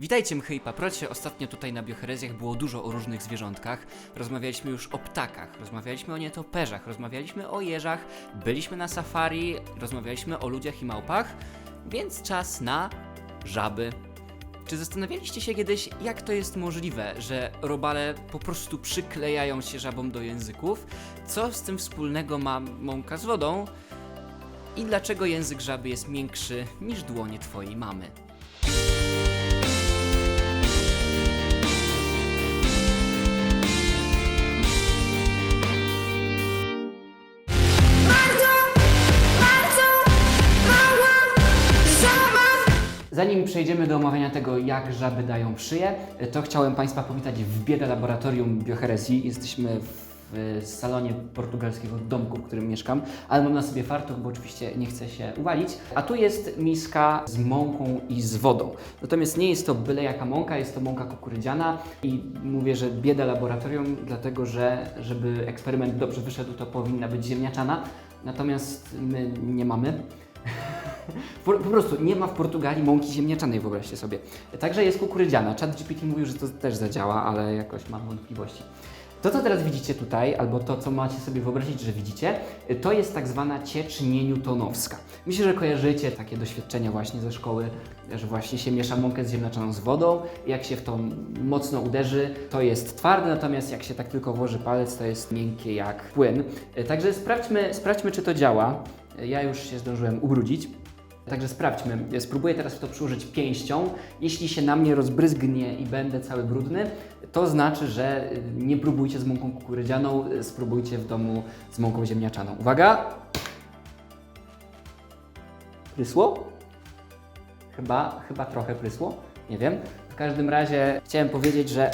Witajcie mchy i paprocie. Ostatnio tutaj na Bioherezjach było dużo o różnych zwierzątkach. Rozmawialiśmy już o ptakach, rozmawialiśmy o nietoperzach, rozmawialiśmy o jeżach, byliśmy na safari, rozmawialiśmy o ludziach i małpach, więc czas na żaby. Czy zastanawialiście się kiedyś, jak to jest możliwe, że robale po prostu przyklejają się żabom do języków? Co z tym wspólnego ma mąka z wodą? I dlaczego język żaby jest miększy niż dłonie twojej mamy? Zanim przejdziemy do omawiania tego, jak żaby dają szyję, to chciałem Państwa powitać w biedę laboratorium bioherezji. Jesteśmy w salonie portugalskiego domku, w którym mieszkam, ale mam na sobie fartuch, bo oczywiście nie chcę się uwalić. A tu jest miska z mąką i z wodą. Natomiast nie jest to byle jaka mąka, jest to mąka kukurydziana i mówię, że bieda laboratorium, dlatego że żeby eksperyment dobrze wyszedł, to powinna być ziemniaczana. Natomiast my nie mamy. Po, po prostu nie ma w Portugalii mąki ziemniaczanej, wyobraźcie sobie. Także jest kukurydziana. Chat GPT mówił, że to też zadziała, ale jakoś mam wątpliwości. To, co teraz widzicie tutaj, albo to, co macie sobie wyobrazić, że widzicie, to jest tak zwana ciecz nienewtonowska. Myślę, że kojarzycie takie doświadczenia właśnie ze szkoły, że właśnie się miesza mąkę ziemniaczaną z wodą. Jak się w to mocno uderzy, to jest twarde, natomiast jak się tak tylko włoży palec, to jest miękkie jak płyn. Także sprawdźmy, sprawdźmy czy to działa. Ja już się zdążyłem ubrudzić. Także sprawdźmy. Spróbuję teraz w to przyłożyć pięścią. Jeśli się na mnie rozbryzgnie i będę cały brudny, to znaczy, że nie próbujcie z mąką kukurydzianą, spróbujcie w domu z mąką ziemniaczaną. Uwaga! Prysło? Chyba, chyba trochę prysło. Nie wiem. W każdym razie chciałem powiedzieć, że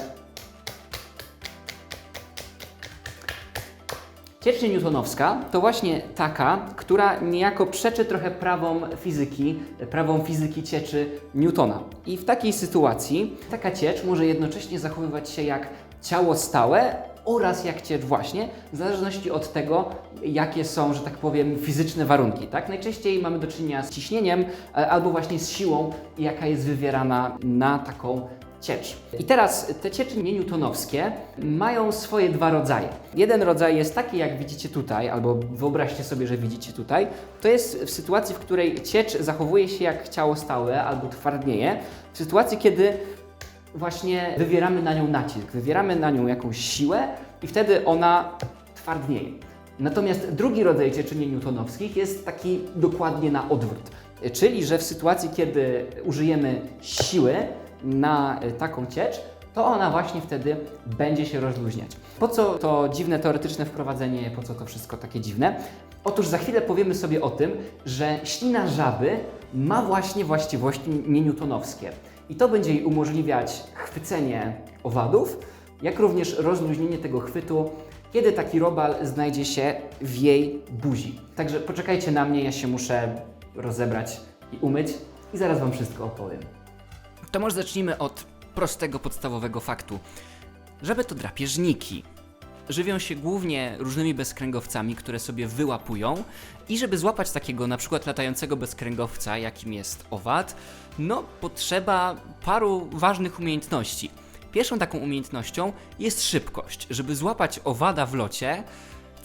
Ciecz newtonowska to właśnie taka, która niejako przeczy trochę prawom fizyki, prawom fizyki cieczy Newtona. I w takiej sytuacji taka ciecz może jednocześnie zachowywać się jak ciało stałe oraz jak ciecz właśnie, w zależności od tego, jakie są, że tak powiem, fizyczne warunki. Tak? Najczęściej mamy do czynienia z ciśnieniem e, albo właśnie z siłą, jaka jest wywierana na taką I teraz te cieczy nienewtonowskie mają swoje dwa rodzaje. Jeden rodzaj jest taki, jak widzicie tutaj, albo wyobraźcie sobie, że widzicie tutaj. To jest w sytuacji, w której ciecz zachowuje się jak ciało stałe albo twardnieje. W sytuacji, kiedy właśnie wywieramy na nią nacisk, wywieramy na nią jakąś siłę i wtedy ona twardnieje. Natomiast drugi rodzaj cieczy nienewtonowskich jest taki dokładnie na odwrót. Czyli, że w sytuacji, kiedy użyjemy siły, na y, taką ciecz, to ona właśnie wtedy będzie się rozluźniać. Po co to dziwne teoretyczne wprowadzenie, po co to wszystko takie dziwne? Otóż za chwilę powiemy sobie o tym, że ślina żaby ma właśnie właściwości nienewtonowskie. I to będzie jej umożliwiać chwycenie owadów, jak również rozluźnienie tego chwytu, kiedy taki robal znajdzie się w jej buzi. Także poczekajcie na mnie, ja się muszę rozebrać i umyć i zaraz Wam wszystko opowiem. To może zacznijmy od prostego, podstawowego faktu. Żeby to drapieżniki. Żywią się głównie różnymi bezkręgowcami, które sobie wyłapują i żeby złapać takiego na przykład latającego bezkręgowca, jakim jest owad, no potrzeba paru ważnych umiejętności. Pierwszą taką umiejętnością jest szybkość. Żeby złapać owada w locie,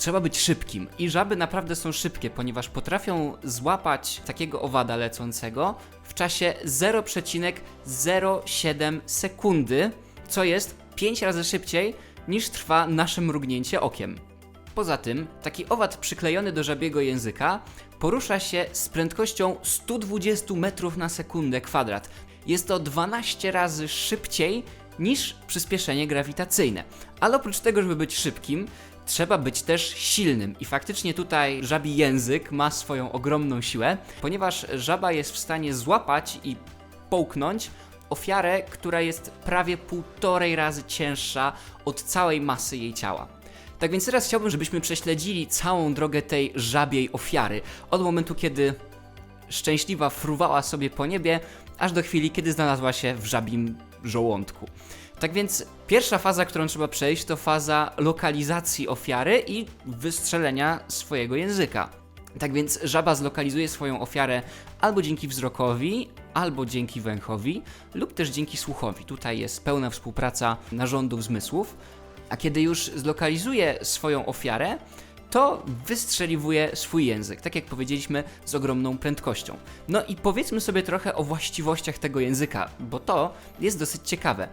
trzeba być szybkim. I żaby naprawdę są szybkie, ponieważ potrafią złapać takiego owada lecącego w czasie 0,07 sekundy, co jest 5 razy szybciej niż trwa nasze mrugnięcie okiem. Poza tym, taki owad przyklejony do żabiego języka porusza się z prędkością 120 metrów na sekundę kwadrat. Jest to 12 razy szybciej niż przyspieszenie grawitacyjne. Ale oprócz tego, żeby być szybkim, trzeba być też silnym. I faktycznie tutaj żabi język ma swoją ogromną siłę, ponieważ żaba jest w stanie złapać i połknąć ofiarę, która jest prawie półtorej razy cięższa od całej masy jej ciała. Tak więc teraz chciałbym, żebyśmy prześledzili całą drogę tej żabiej ofiary. Od momentu, kiedy szczęśliwa fruwała sobie po niebie, aż do chwili, kiedy znalazła się w żabim żołądku. Tak więc pierwsza faza, którą trzeba przejść, to faza lokalizacji ofiary i wystrzelenia swojego języka. Tak więc żaba zlokalizuje swoją ofiarę albo dzięki wzrokowi, albo dzięki węchowi, lub też dzięki słuchowi. Tutaj jest pełna współpraca narządów zmysłów, a kiedy już zlokalizuje swoją ofiarę, to wystrzeliwuje swój język, tak jak powiedzieliśmy, z ogromną prędkością. No i powiedzmy sobie trochę o właściwościach tego języka, bo to jest dosyć ciekawe.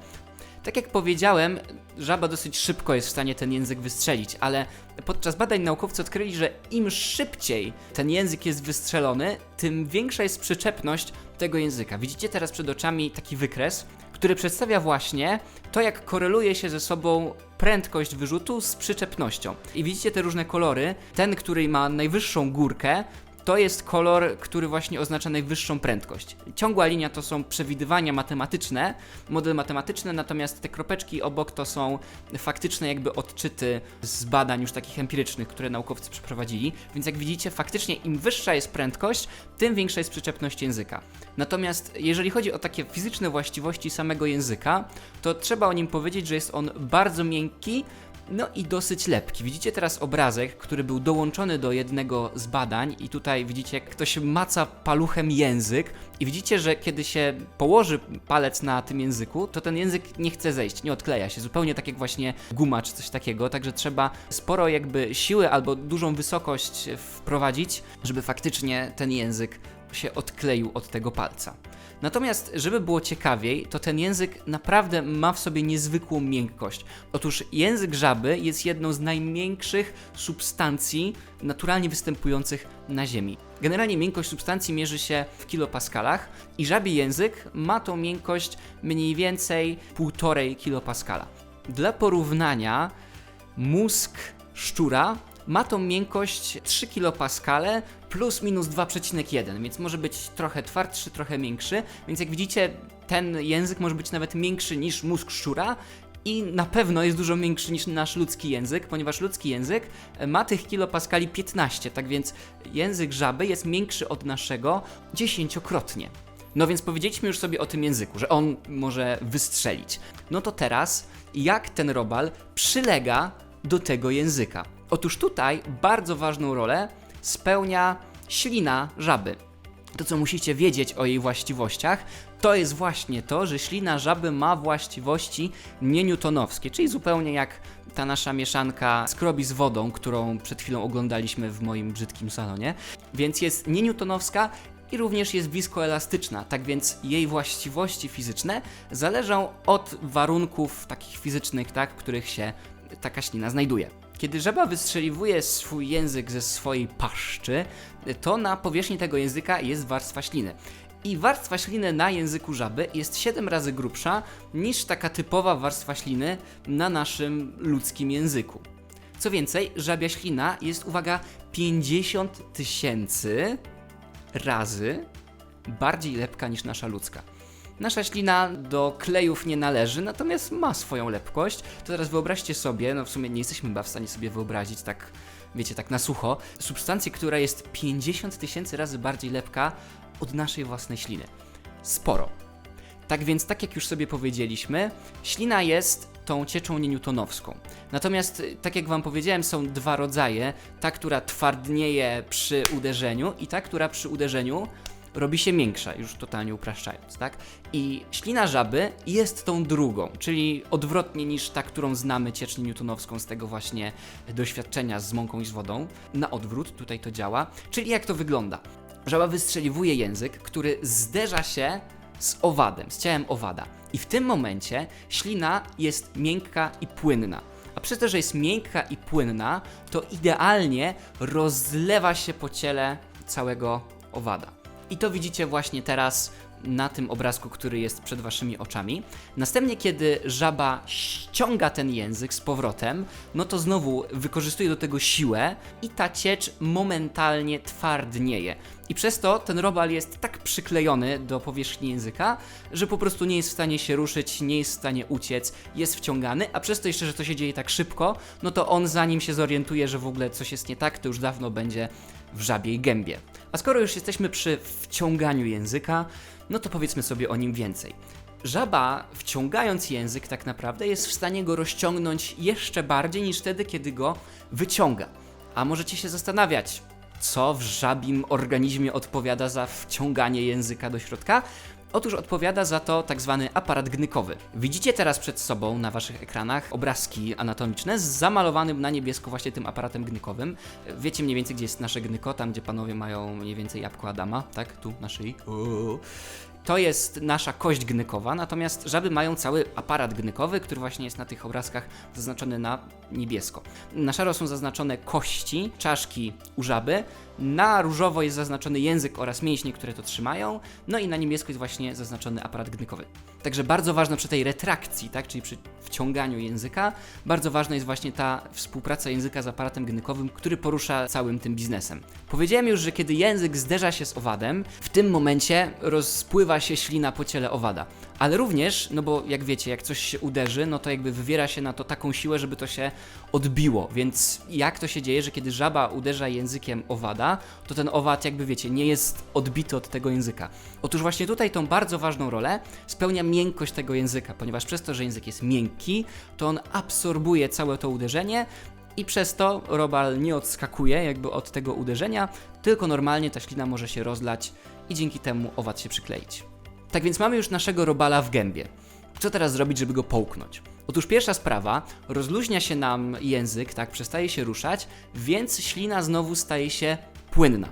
Tak jak powiedziałem, żaba dosyć szybko jest w stanie ten język wystrzelić, ale podczas badań naukowcy odkryli, że im szybciej ten język jest wystrzelony, tym większa jest przyczepność tego języka. Widzicie teraz przed oczami taki wykres, który przedstawia właśnie to, jak koreluje się ze sobą prędkość wyrzutu z przyczepnością. I widzicie te różne kolory. Ten, który ma najwyższą górkę, to jest kolor, który właśnie oznacza najwyższą prędkość. Ciągła linia to są przewidywania matematyczne, model matematyczny, natomiast te kropeczki obok to są faktyczne jakby odczyty z badań już takich empirycznych, które naukowcy przeprowadzili. Więc jak widzicie, faktycznie im wyższa jest prędkość, tym większa jest przyczepność języka. Natomiast jeżeli chodzi o takie fizyczne właściwości samego języka, to trzeba o nim powiedzieć, że jest on bardzo miękki, no i dosyć lepki. Widzicie teraz obrazek, który był dołączony do jednego z badań i tutaj widzicie, jak ktoś maca paluchem język i widzicie, że kiedy się położy palec na tym języku, to ten język nie chce zejść, nie odkleja się, zupełnie tak jak właśnie guma czy coś takiego, także trzeba sporo jakby siły albo dużą wysokość wprowadzić, żeby faktycznie ten język się odkleił od tego palca. Natomiast, żeby było ciekawiej, to ten język naprawdę ma w sobie niezwykłą miękkość. Otóż język żaby jest jedną z najmiększych substancji naturalnie występujących na Ziemi. Generalnie miękkość substancji mierzy się w kilopaskalach i żabi język ma tą miękkość mniej więcej 1,5 kilopaskala. Dla porównania, mózg szczura ma tą miękkość 3 kilopaskale plus minus 2,1, więc może być trochę twardszy, trochę miększy, więc jak widzicie, ten język może być nawet miększy niż mózg szczura i na pewno jest dużo większy niż nasz ludzki język, ponieważ ludzki język ma tych kilopaskali 15, tak więc język żaby jest większy od naszego dziesięciokrotnie. No więc powiedzieliśmy już sobie o tym języku, że on może wystrzelić. No to teraz, jak ten robal przylega do tego języka? Otóż tutaj bardzo ważną rolę spełnia ślina żaby. To, co musicie wiedzieć o jej właściwościach, to jest właśnie to, że ślina żaby ma właściwości nienewtonowskie, czyli zupełnie jak ta nasza mieszanka skrobi z wodą, którą przed chwilą oglądaliśmy w moim brzydkim salonie. Więc jest nienewtonowska i również jest wiskoelastyczna, tak więc jej właściwości fizyczne zależą od warunków takich fizycznych, tak, w których się taka ślina znajduje. Kiedy żaba wystrzeliwuje swój język ze swojej paszczy, to na powierzchni tego języka jest warstwa śliny. I warstwa śliny na języku żaby jest 7 razy grubsza niż taka typowa warstwa śliny na naszym ludzkim języku. Co więcej, żabia ślina jest, uwaga, 50 tysięcy razy bardziej lepka niż nasza ludzka. Nasza ślina do klejów nie należy, natomiast ma swoją lepkość. To teraz wyobraźcie sobie, no w sumie nie jesteśmy chyba w stanie sobie wyobrazić tak, wiecie, tak na sucho, substancję, która jest 50 tysięcy razy bardziej lepka od naszej własnej śliny. Sporo. Tak więc, tak jak już sobie powiedzieliśmy, ślina jest tą cieczą nienewtonowską. Natomiast, tak jak Wam powiedziałem, są dwa rodzaje. Ta, która twardnieje przy uderzeniu i ta, która przy uderzeniu robi się miększa, już totalnie upraszczając, tak? I ślina żaby jest tą drugą, czyli odwrotnie niż ta, którą znamy cieczni newtonowską z tego właśnie doświadczenia z mąką i z wodą. Na odwrót tutaj to działa. Czyli jak to wygląda? Żaba wystrzeliwuje język, który zderza się z owadem, z ciałem owada. I w tym momencie ślina jest miękka i płynna. A przez to, że jest miękka i płynna, to idealnie rozlewa się po ciele całego owada. I to widzicie właśnie teraz na tym obrazku, który jest przed waszymi oczami. Następnie, kiedy żaba ściąga ten język z powrotem, no to znowu wykorzystuje do tego siłę i ta ciecz momentalnie twardnieje. I przez to ten robal jest tak przyklejony do powierzchni języka, że po prostu nie jest w stanie się ruszyć, nie jest w stanie uciec, jest wciągany, a przez to jeszcze, że to się dzieje tak szybko, no to on zanim się zorientuje, że w ogóle coś jest nie tak, to już dawno będzie w żabiej gębie. A skoro już jesteśmy przy wciąganiu języka, no to powiedzmy sobie o nim więcej. Żaba, wciągając język, tak naprawdę jest w stanie go rozciągnąć jeszcze bardziej niż wtedy, kiedy go wyciąga. A możecie się zastanawiać, Co w żabim organizmie odpowiada za wciąganie języka do środka? Otóż odpowiada za to tak zwany aparat gnykowy. Widzicie teraz przed sobą na waszych ekranach obrazki anatomiczne z zamalowanym na niebiesko właśnie tym aparatem gnykowym. Wiecie mniej więcej, gdzie jest nasze gnyko, tam gdzie panowie mają mniej więcej jabłko Adama, tak? Tu na szyi. Uuu. To jest nasza kość gnykowa, natomiast żaby mają cały aparat gnykowy, który właśnie jest na tych obrazkach zaznaczony na niebiesko. Na szaro są zaznaczone kości, czaszki u żaby, na różowo jest zaznaczony język oraz mięśnie, które to trzymają, no i na niebiesko jest właśnie zaznaczony aparat gnykowy. Także bardzo ważne przy tej retrakcji, tak, czyli przy wciąganiu języka, bardzo ważna jest właśnie ta współpraca języka z aparatem gnykowym, który porusza całym tym biznesem. Powiedziałem już, że kiedy język zderza się z owadem, w tym momencie rozpływa się ślina po ciele owada. Ale również, no bo jak wiecie, jak coś się uderzy, no to jakby wywiera się na to taką siłę, żeby to się odbiło. Więc jak to się dzieje, że kiedy żaba uderza językiem owada, to ten owad, jakby wiecie, nie jest odbity od tego języka. Otóż właśnie tutaj tą bardzo ważną rolę spełnia miękkość tego języka, ponieważ przez to, że język jest miękki, to on absorbuje całe to uderzenie i przez to robal nie odskakuje jakby od tego uderzenia, tylko normalnie ta ślina może się rozlać i dzięki temu owad się przykleić. Tak więc mamy już naszego robala w gębie. Co teraz zrobić, żeby go połknąć? Otóż pierwsza sprawa, rozluźnia się nam język, tak, przestaje się ruszać, więc ślina znowu staje się płynna.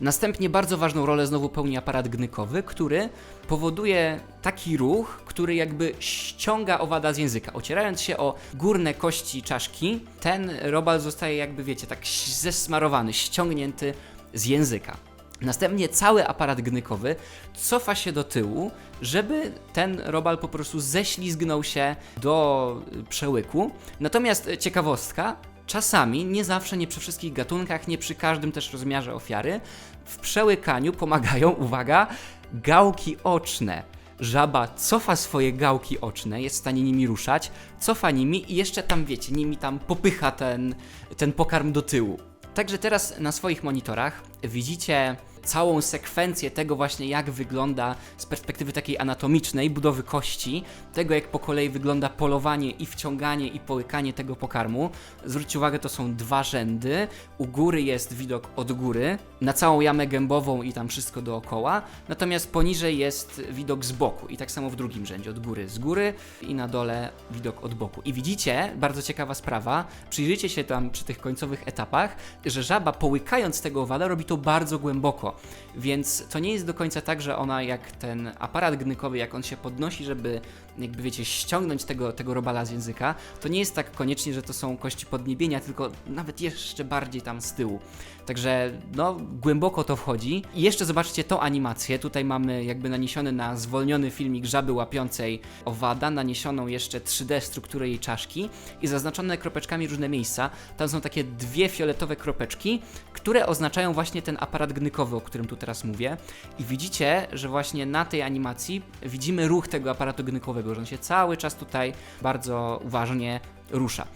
Następnie bardzo ważną rolę znowu pełni aparat gnykowy, który powoduje taki ruch, który jakby ściąga owada z języka. Ocierając się o górne kości czaszki, ten robal zostaje jakby, wiecie, tak zesmarowany, ściągnięty z języka. Następnie cały aparat gnykowy cofa się do tyłu, żeby ten robal po prostu ześlizgnął się do y, przełyku. Natomiast y, ciekawostka, czasami, nie zawsze, nie przy wszystkich gatunkach, nie przy każdym też rozmiarze ofiary, w przełykaniu pomagają, uwaga, gałki oczne. Żaba cofa swoje gałki oczne, jest w stanie nimi ruszać, cofa nimi i jeszcze tam, wiecie, nimi tam popycha ten, ten pokarm do tyłu. Także teraz na swoich monitorach widzicie całą sekwencję tego właśnie jak wygląda z perspektywy takiej anatomicznej budowy kości, tego jak po kolei wygląda polowanie i wciąganie i połykanie tego pokarmu. Zwróćcie uwagę, to są dwa rzędy. U góry jest widok od góry, na całą jamę gębową i tam wszystko dookoła, natomiast poniżej jest widok z boku i tak samo w drugim rzędzie, od góry z góry i na dole widok od boku. I widzicie, bardzo ciekawa sprawa, przyjrzyjcie się tam przy tych końcowych etapach, że żaba połykając tego owada robi to bardzo głęboko, więc to nie jest do końca tak, że ona jak ten aparat gnykowy, jak on się podnosi, żeby jakby wiecie, ściągnąć tego, tego robala z języka, to nie jest tak koniecznie, że to są kości podniebienia, tylko nawet jeszcze bardziej tam z tyłu. Także no, głęboko to wchodzi. I jeszcze zobaczcie tą animację. Tutaj mamy jakby naniesiony na zwolniony filmik żaby łapiącej owada, naniesioną jeszcze 3D strukturę jej czaszki i zaznaczone kropeczkami różne miejsca. Tam są takie dwie fioletowe kropeczki, które oznaczają właśnie ten aparat gnykowy, o którym tu teraz mówię. I widzicie, że właśnie na tej animacji widzimy ruch tego aparatu gnykowego, że on się cały czas tutaj bardzo uważnie rusza.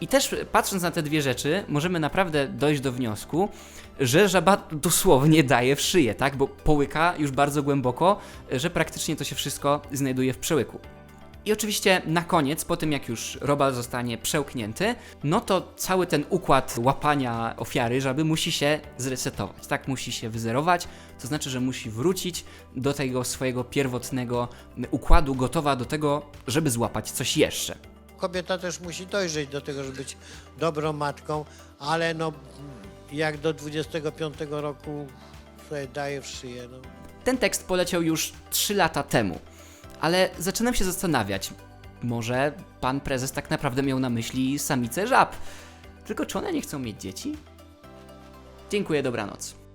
I też patrząc na te dwie rzeczy, możemy naprawdę dojść do wniosku, że żaba dosłownie daje w szyję, tak? Bo połyka już bardzo głęboko, że praktycznie to się wszystko znajduje w przełyku. I oczywiście na koniec, po tym jak już robal zostanie przełknięty, no to cały ten układ łapania ofiary żaby musi się zresetować, tak? Musi się wyzerować, to znaczy, że musi wrócić do tego swojego pierwotnego układu, gotowa do tego, żeby złapać coś jeszcze. Kobieta też musi dojrzeć do tego, żeby być dobrą matką, ale no jak do 25 roku sobie daje w szyję. No. Ten tekst poleciał już 3 lata temu, ale zaczynam się zastanawiać, może pan prezes tak naprawdę miał na myśli samice żab. Tylko czy one nie chcą mieć dzieci? Dziękuję, dobranoc.